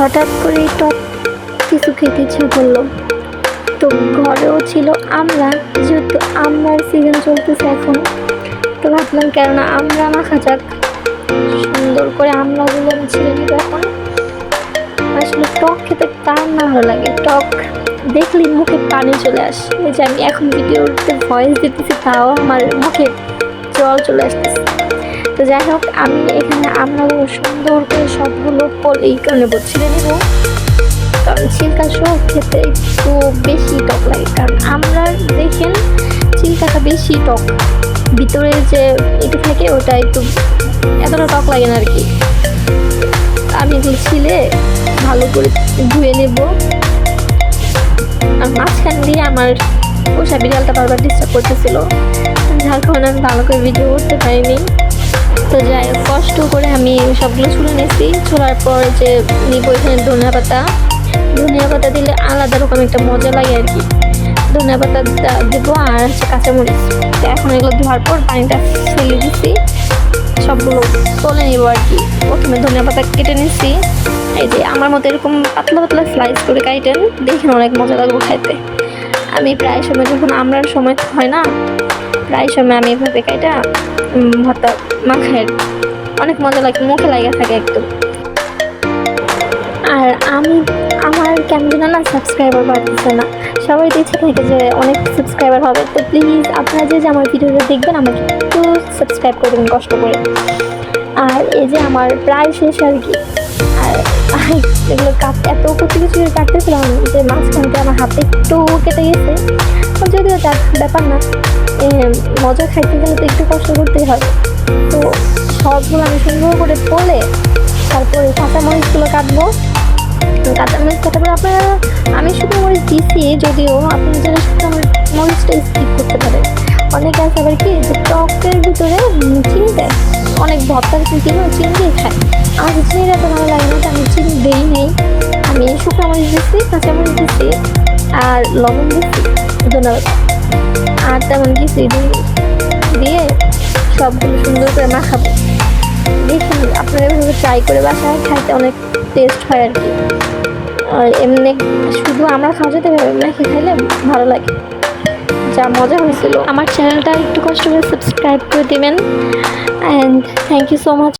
হঠাৎ করে টক কিছু খেতে ইচ্ছে করল। তো ঘরেও ছিল আমরা, যেহেতু আমরার সিজন চলতেছে এখন, তো ভাবলাম কেননা আমরা মাখা যাক সুন্দর করে আমরাগুলো আমি ছিঁড়ে নিব এখন। আসলে টক খেতে কার না ভালো লাগে। টক দেখলেই মুখে পানি চলে আসে। এই যে আমি এখন ভিডিওতে ভয়েস দিতেছি, তাও আমার মুখে জল চলে আসতেছে। তো যাই হোক, আমি এখানে আমরাগুলো সুন্দর করে সবগুলো এই কারণে ছিঁড়ে নেব কারণ ছিলকা সহ খেতে একটু বেশি টক লাগে। কারণ আমরা দেখেন চিলকাটা বেশি টক। ভিতরে যে এটা থাকে, ওটা একটু এতটা টক লাগে না আর কি আমি এগুলো ছিলে ভালো করে ধুয়ে নেব। আর মাঝখান দিয়ে আমার পোষা বিড়ালটা বারবার ডিস্টার্ব করতেছিল। যার কারণে আমি ভালো করে ভিডিও করতে পারিনি। তো যাই হোক, কষ্ট করে আমি সবগুলো ছুলে নিয়েছি ছোলার পর যে নিব এখানে ধনিয়া পাতা। ধনিয়া পাতা দিলে আলাদা রকম একটা মজা লাগে আর কি। ধনিয়া পাতা দেবো আর হচ্ছে কাঁচামরিচ। তো এখন এগুলো ধোয়ার পর পানিটা ফেলে দিচ্ছি সবগুলো তুলে নিব আর কি। প্রথমে ধনিয়া পাতা কেটে নিচ্ছি এই যে আমার মতো এরকম পাতলা পাতলা স্লাইস করে কাইটেন, দেখেন অনেক মজা লাগবে খাইতে। আমি প্রায় সময় যখন আমরার সময় হয় না, প্রায় সময় আমি এভাবে কাইটা ভর্তা মাখাই। অনেক মজা লাগে, মুখে লাগা থাকে একদম। আর আমি, আমার কেমন যেন না সাবস্ক্রাইবার বাড়তেছে না। সবাই ইচ্ছে থাকে যে অনেক সাবস্ক্রাইবার হবে। তো প্লিজ আপনারা যে আমার ভিডিওটা দেখবেন, আমাকে একটু সাবস্ক্রাইব করবেন কষ্ট করে। আর এই যে আমার প্রায় শেষ আর কি। এগুলো কাট এত কিছু কিছু কাটতেছিলাম যে মাঝখানটা আমার হাতে একটু কেটে গেছে। যদিও যাক ব্যাপার না মজা খাইতে গেলে তো একটু কষ্ট করতেই হয়। তো সবগুলো আমি সুন্দর করে তোলে তারপরে কাঁচামরিচগুলো কাটবো। কাঁচামরিচ কাটার পরে আপনারা, আমি শুকনো মরিচ দিছি, যদিও আপনারা যারা মরিচ- মরিচটা স্কিপ করতে পারেন। অনেকে আছে আবার কি, যে টকের ভিতরে চিনি দেয়। অনেক ভর্তার চিনিও চিনি দিয়ে খায়। আমার চিনিটা তো ভালো লাগে না আমি চিনি দেই নেই। আমি শুকনো মরিচ দিচ্ছি কাঁচামরিচ দিচ্ছি আর লবণ দিচ্ছি ধন্যবাদ। আর তেমন কিছুই দিয়ে সবগুলো সুন্দর করে মাখাবো। দেখুন, আপনারা এভাবে ট্রাই করে বাসায় খাইতে অনেক টেস্ট হয় আর কি। এমনি শুধু আমরা খাওয়া যেতে পারবে এমনি খাইলে ভালো লাগে। যা মজা হয়েছিল। আমার চ্যানেলটা একটু কষ্ট করে সাবস্ক্রাইব করে দেবেন। And thank you so much